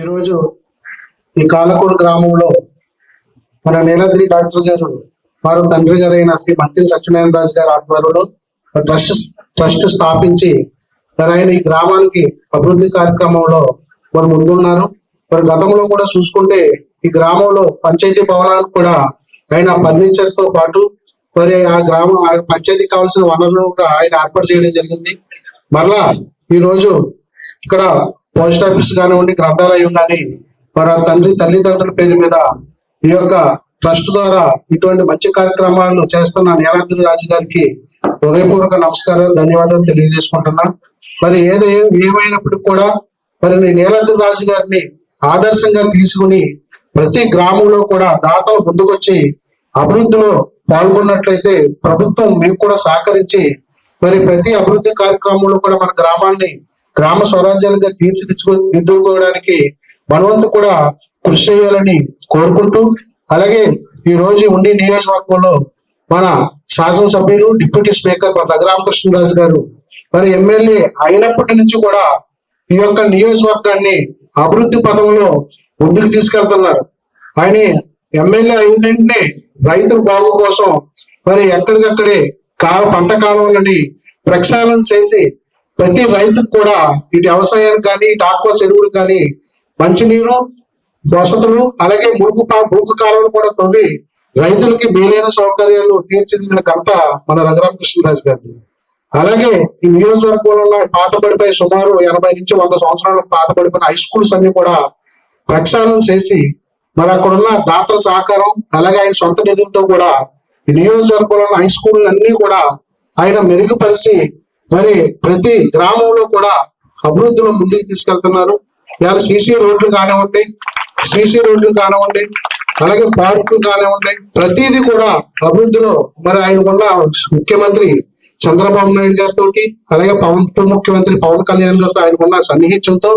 ఈరోజు ఈ కాలకూరు గ్రామంలో మన నీలద్రి డాక్టర్ గారు వారు తండ్రి గారైన శ్రీ మర్తిని సత్యనారాయణ రాజు గారి ఆధ్వర్యంలో ట్రస్ట్ ట్రస్ట్ స్థాపించి మరి ఆయన ఈ గ్రామానికి అభివృద్ధి కార్యక్రమంలో వారు ముందున్నారు. మరి గతంలో కూడా చూసుకుంటే ఈ గ్రామంలో పంచాయతీ భవనానికి కూడా ఆయన ఫర్నిచర్తో పాటు మరి ఆ గ్రామం ఆ పంచాయతీకి కావాల్సిన వనరులను కూడా ఆయన ఏర్పాటు చేయడం జరిగింది. మరలా ఈ రోజు ఇక్కడ పోస్ట్ ఆఫీస్ కానివ్వండి గ్రంథాలయం కానీ మరి తండ్రి తల్లిదండ్రుల పేరు మీద ఈ యొక్క ట్రస్ట్ ద్వారా ఇటువంటి మంచి కార్యక్రమాలు చేస్తున్న నీలాద్రి రాజు గారికి హృదయపూర్వక నమస్కారాలు ధన్యవాదాలు తెలియజేసుకుంటున్నా. మరి ఏదో ఏమైనప్పటికీ కూడా మరి నేను నీలాద్రి రాజు గారిని ఆదర్శంగా తీసుకుని ప్రతి గ్రామంలో కూడా దాతలు ముందుకొచ్చి అభివృద్ధిలో పాల్గొన్నట్లయితే ప్రభుత్వం మీకు కూడా సహకరించి మరి ప్రతి అభివృద్ధి కార్యక్రమంలో కూడా మన గ్రామాన్ని గ్రామ స్వరాజ్యాలుగా తీర్చిదిద్దుకో దిద్దుకోవడానికి మనవంతు కూడా కృషి చేయాలని కోరుకుంటూ అలాగే ఈ రోజు ఉండి నియోజకవర్గంలో మన శాసనసభ్యులు డిప్యూటీ స్పీకర్ మన రఘురామకృష్ణరాజు గారు మరి ఎమ్మెల్యే అయినప్పటి నుంచి కూడా ఈ యొక్క నియోజకవర్గాన్ని అభివృద్ధి పదంలో ముందుకు తీసుకెళ్తున్నారు. ఆయన ఎమ్మెల్యే అయిన వెంటనే రైతుల బాగు కోసం మరి ఎక్కడికక్కడే కా పంట కాలువలని ప్రక్షాళన చేసి ప్రతి రైతుకు కూడా ఇటు వ్యవసాయానికి కానీ ఇటు ఆక్వా చెరువులు కానీ మంచినీరు వసతులు అలాగే మురుగు పా- మురుగు కాలువలు కూడా తవ్వి రైతులకి మేలైన సౌకర్యాలు తీర్చిదిద్దిన ఘనత మన రఘురామకృష్ణరాజు గారిది. అలాగే ఈ నియోజకవర్గంలో ఉన్న పాతబడిపోయి సుమారు ఎనభై నుంచి వంద సంవత్సరాలు పాతబడిపోయిన హై స్కూల్స్ అన్ని కూడా ప్రక్షాళన చేసి మరి అక్కడ ఉన్న దాతల సహకారం అలాగే ఆయన సొంత నిధులతో కూడా ఈ నియోజకవర్గంలో ఉన్న హై స్కూల్ అన్ని కూడా ఆయన మెరుగుపరిచి మరి ప్రతి గ్రామంలో కూడా అభివృద్ధిలో ముందుకు తీసుకెళ్తున్నారు. ఇవాళ సీసీ రోడ్లు కానివ్వండి సీసీ రోడ్లు కానివ్వండి అలాగే పార్కులు కానివ్వండి ప్రతిదీ కూడా అభివృద్ధిలో మరి ఆయన ఉన్న ముఖ్యమంత్రి చంద్రబాబు నాయుడు గారితో అలాగే పవన్ ముఖ్యమంత్రి పవన్ కళ్యాణ్ గారితో ఆయన ఉన్న సన్నిహిత్యంతో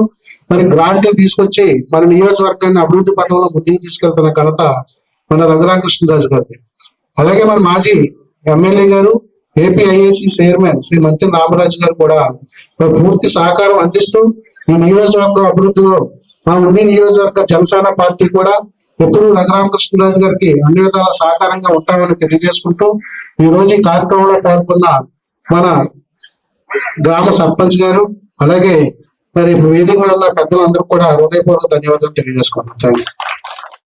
మరి గ్రాంట్లు తీసుకొచ్చి మన నియోజకవర్గాన్ని అభివృద్ధి పథంలో ముందుకు తీసుకెళ్తున్న ఘనత మన రఘురామకృష్ణరాజు గారిది. అలాగే మన మాజీ ఎమ్మెల్యే గారు ఏపీఐఏసి చైర్మన్ శ్రీ మంత్రి రామరాజు గారు కూడా పూర్తి సహకారం అందిస్తూ ఈ నియోజకవర్గ అభివృద్ధిలో మా ఉండి నియోజకవర్గ జనసేన పార్టీ కూడా ఎప్పుడు రఘురామకృష్ణరాజు గారికి అన్ని విధాల సహకారంగా ఉంటామని తెలియజేసుకుంటూ ఈ రోజు ఈ కార్యక్రమంలో పాల్గొన్న మన గ్రామ సర్పంచ్ గారు అలాగే మరి వేదిక మీద ఉన్న పెద్దలందరూ కూడా హృదయపూర్వక ధన్యవాదాలు తెలియజేసుకుంటున్నాను థ్యాంక్ యూ